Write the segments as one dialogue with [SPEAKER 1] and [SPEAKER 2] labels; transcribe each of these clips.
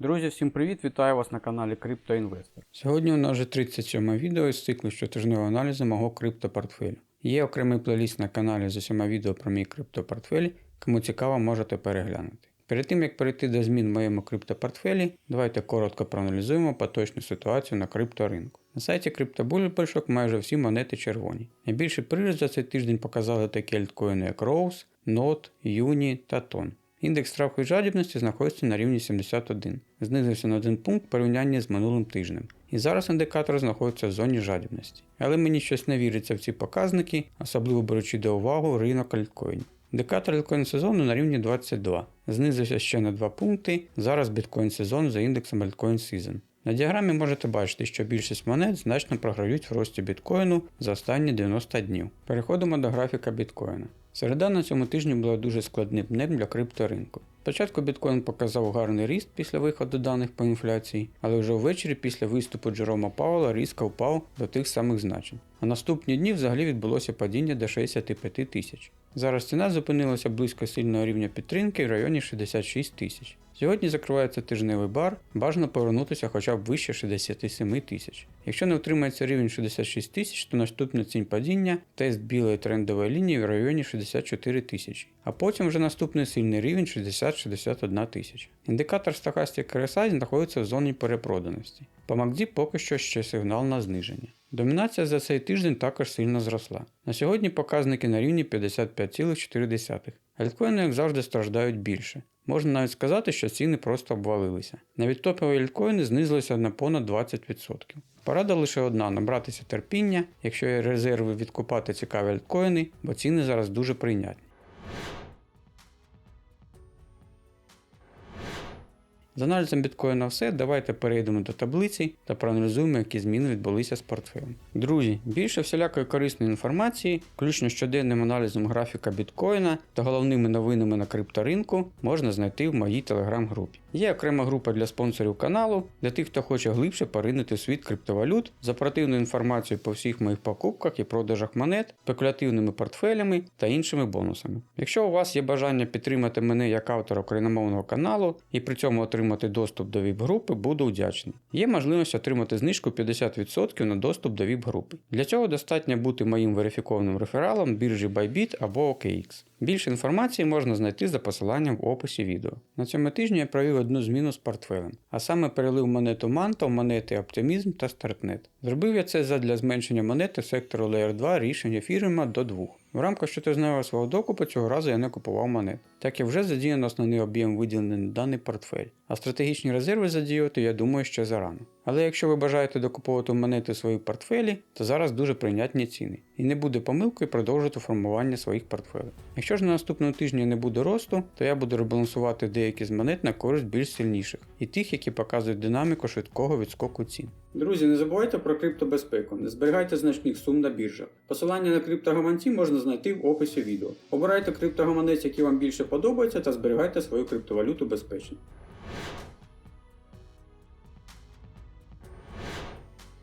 [SPEAKER 1] Друзі, всім привіт! Вітаю вас на каналі CryptoInvestor.
[SPEAKER 2] Сьогодні у нас вже 37 відео із циклу щотижневого аналізу мого криптопортфелю. Є окремий плейліст на каналі з усіма відео про мій криптопортфель, кому цікаво, можете переглянути. Перед тим як перейти до змін в моєму криптопортфелі, давайте коротко проаналізуємо поточну ситуацію на крипторинку. На сайті CryptoBullPershok майже всі монети червоні. Найбільший приріст за цей тиждень показали такі альткоїни, як Rose, Not, Uni та Ton. Індекс страху і жадібності знаходиться на рівні 71, знизився на один пункт в порівнянні з минулим тижнем. І зараз індикатор знаходиться в зоні жадібності. Але мені щось не віриться в ці показники, особливо беручи до уваги ринок альткоїнів. Індикатор альткоін сезону на рівні 22, знизився ще на 2 пункти, зараз біткоін сезон за індексом Altcoin Season. На діаграмі можете бачити, що більшість монет значно програють в рості біткоїну за останні 90 днів. Переходимо до графіка біткоїна. Середа на цьому тижні була дуже складним днем для крипторинку. Спочатку біткоін показав гарний ріст після виходу даних по інфляції, але вже ввечері після виступу Джерома Паула різко впав до тих самих значень. А наступні дні взагалі відбулося падіння до 65 тисяч. Зараз ціна зупинилася близько сильного рівня підтримки в районі 66 тисяч. Сьогодні закривається тижневий бар, бажано повернутися хоча б вище 67 тисяч. Якщо не утримається рівень 66 тисяч, то наступне цінь падіння тест білої трендової лінії в районі 64 тисячі, а потім вже наступний сильний рівень 60-61 тисяча. Індикатор Stochastic RSI знаходиться в зоні перепроданості. По MACD поки що ще сигнал на зниження. Домінація за цей тиждень також сильно зросла. На сьогодні показники на рівні 55,4. Альткоїни, як завжди, страждають більше. Можна навіть сказати, що ціни просто обвалилися. Навіть топові альткоїни знизилися на понад 20%. Порада лише одна набратися терпіння, якщо резерви відкупати цікаві альткоїни, бо ціни зараз дуже прийнятні. З аналізом біткоїна все, давайте перейдемо до таблиці та проаналізуємо, які зміни відбулися з портфелем. Друзі, більше всілякої корисної інформації, включно щоденним аналізом графіка біткоїна та головними новинами на крипторинку, можна знайти в моїй телеграм-групі. Є окрема група для спонсорів каналу, для тих, хто хоче глибше поринути світ криптовалют з оперативною інформацією по всіх моїх покупках і продажах монет, спекулятивними портфелями та іншими бонусами. Якщо у вас є бажання підтримати мене як автора україномовного каналу і при цьому отримати доступ до ВІП-групи, буду вдячний. Є можливість отримати знижку 50% на доступ до ВІП-групи. Для цього достатньо бути моїм верифікованим рефералом біржі Bybit або OKX. Більше інформації можна знайти за посиланням в описі відео. На цьому тижні я провів одну зміну з портфелем, а саме перелив монету Manto, монети Optimism та StartNet. Зробив я це задля зменшення монети сектору Layer 2 рішення фірма до 2. В рамках щотижневого свого докупу цього разу я не купував монет, так як вже задіяно основний об'єм виділений на даний портфель. А стратегічні резерви задіювати, я думаю, ще зарано. Але якщо ви бажаєте докуповувати монети в свої портфелі, то зараз дуже прийнятні ціни. І не буде помилкою продовжити формування своїх портфелів. Ж на наступному тижні не буде росту, то я буду ребалансувати деякі з монет на користь більш сильніших і тих, які показують динаміку швидкого відскоку цін. Друзі, не забувайте про криптобезпеку, не зберігайте значних сум на біржах. Посилання на криптогаманці можна знайти в описі відео. Обирайте криптогаманець, який вам більше подобається, та зберігайте свою криптовалюту безпечно.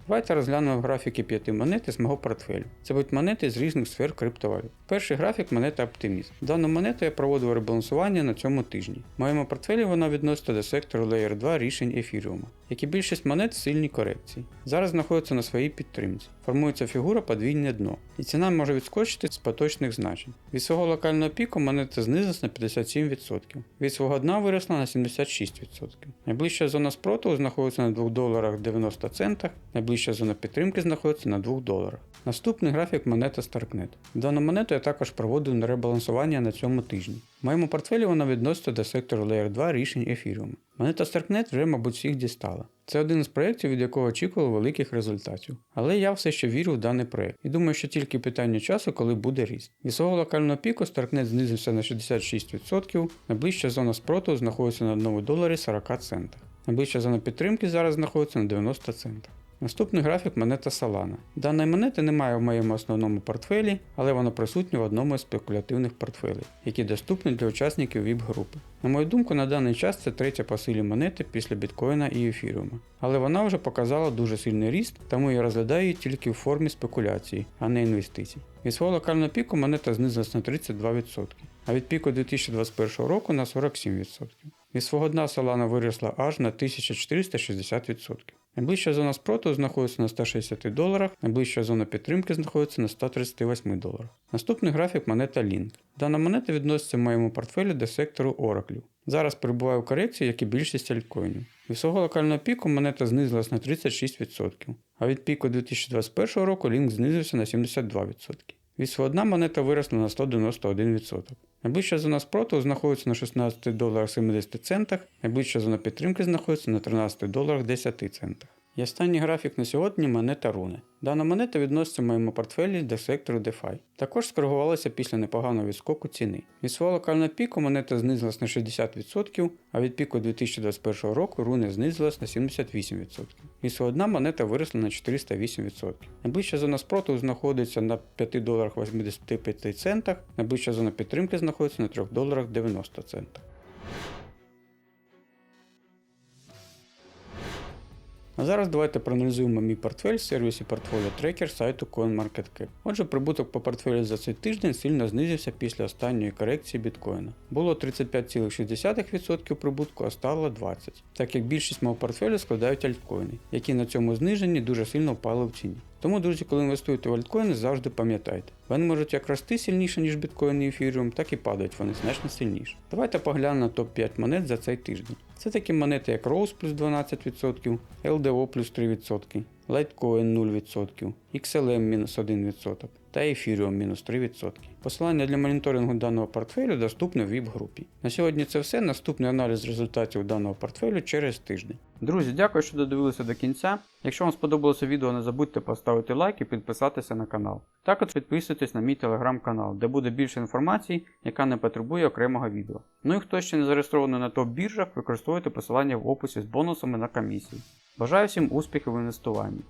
[SPEAKER 2] Давайте розглянемо графіки п'яти монет із мого портфелю. Це будуть монети з різних сфер криптовалют. Перший графік монета Оптимізм. Дану монету я проводив ребалансування на цьому тижні. В моєму портфелі вона відноситься до сектору Layer 2 рішень ефіріума, як і більшість монет сильні корекції. Зараз знаходиться на своїй підтримці. Формується фігура подвійне дно, і ціна може відскочити з поточних значень. Від свого локального піку монета знизилась на 57%, від свого дна виросла на 76%. Найближча зона спротиву знаходиться на 2 доларах 90 центах, найближча зона підтримки знаходиться на 2 доларах. Наступний графік монета Starknet. Дану монету я також проводив на ребалансування на цьому тижні. В моєму портфелі вона відноситься до сектору Layer 2 рішень ефіріуму. Монета Starknet вже, мабуть, всіх дістала. Це один з проєктів, від якого очікували великих результатів. Але я все ще вірю в даний проєкт і думаю, що тільки питання часу, коли буде ріст. Від свого локального піку Starknet знизився на 66%, найближча зона спротиву знаходиться на 1 доларі 40 центах. Найближча зона підтримки зараз знаходиться на 90 центах. Наступний графік монета Solana. Даної монети немає в моєму основному портфелі, але вона присутня в одному із спекулятивних портфелів, які доступні для учасників VIP-групи. На мою думку, на даний час це третя по силі монети після біткоїна і ефіріума. Але вона вже показала дуже сильний ріст, тому я розглядаю її тільки в формі спекуляції, а не інвестицій. Від свого локального піку монета знизилась на 32%, а від піку 2021 року на 47%. Від свого дна Solana виросла аж на 1460%. Найближча зона спротиву знаходиться на 160 доларах, найближча зона підтримки знаходиться на 138 доларах. Наступний графік монета Link. Дана монета відноситься в моєму портфелі до сектору Oracle. Зараз перебуває у корекції, як і більшість альткоїнів. Від свого локального піку монета знизилась на 36%, а від піку 2021 року Link знизився на 72%. Від одна монета виросла на 191%. Найближча зона спроту знаходиться на 16 доларах 70 центах, найближча зона підтримки знаходиться на 13 доларах 10 центах. І останній графік на сьогодні монета Руни. Дана монета відноситься в моєму портфелі до сектору DeFi. Також скоригувалася після непоганого відскоку ціни. Від свого локального піку монета знизилась на 60%, а від піку 2021 року руни знизилась на 78%. Від свого дна монета виросла на 408%. Найближча зона спротиву знаходиться на 5 доларах 85 центах, найближча зона підтримки знаходиться на 3 доларах 90 центах. А зараз давайте проаналізуємо мій портфель в сервісі Portfolio Tracker сайту CoinMarketCap. Отже, прибуток по портфелю за цей тиждень сильно знизився після останньої корекції біткоїна. Було 35,6% прибутку, а стало 20%, так як більшість мого портфелю складають альткоїни, які на цьому зниженні дуже сильно впали в ціні. Тому, друзі, коли інвестуєте в альткоїни, завжди пам'ятайте, вони можуть як рости сильніше, ніж біткоін і ефіріум, так і падають вони значно сильніше. Давайте поглянемо на топ-5 монет за цей тиждень. Це такі монети, як Rose плюс 12%, LDO плюс 3%, Litecoin 0%, XLM мінус 1% та Ethereum мінус 3%. Посилання для моніторингу даного портфелю доступне в VIP-групі. На сьогодні це все. Наступний аналіз результатів даного портфелю через тиждень.
[SPEAKER 1] Друзі, дякую, що додивилися до кінця. Якщо вам сподобалося відео, не забудьте поставити лайк і підписатися на канал. Також підписуйтесь на мій телеграм-канал, де буде більше інформації, яка не потребує окремого відео. Ну і хто ще не зареєстрований на топ-біржах, використовуйте посилання в описі з бонусами на комісії. Бажаю всім успіхів в інвестуванні.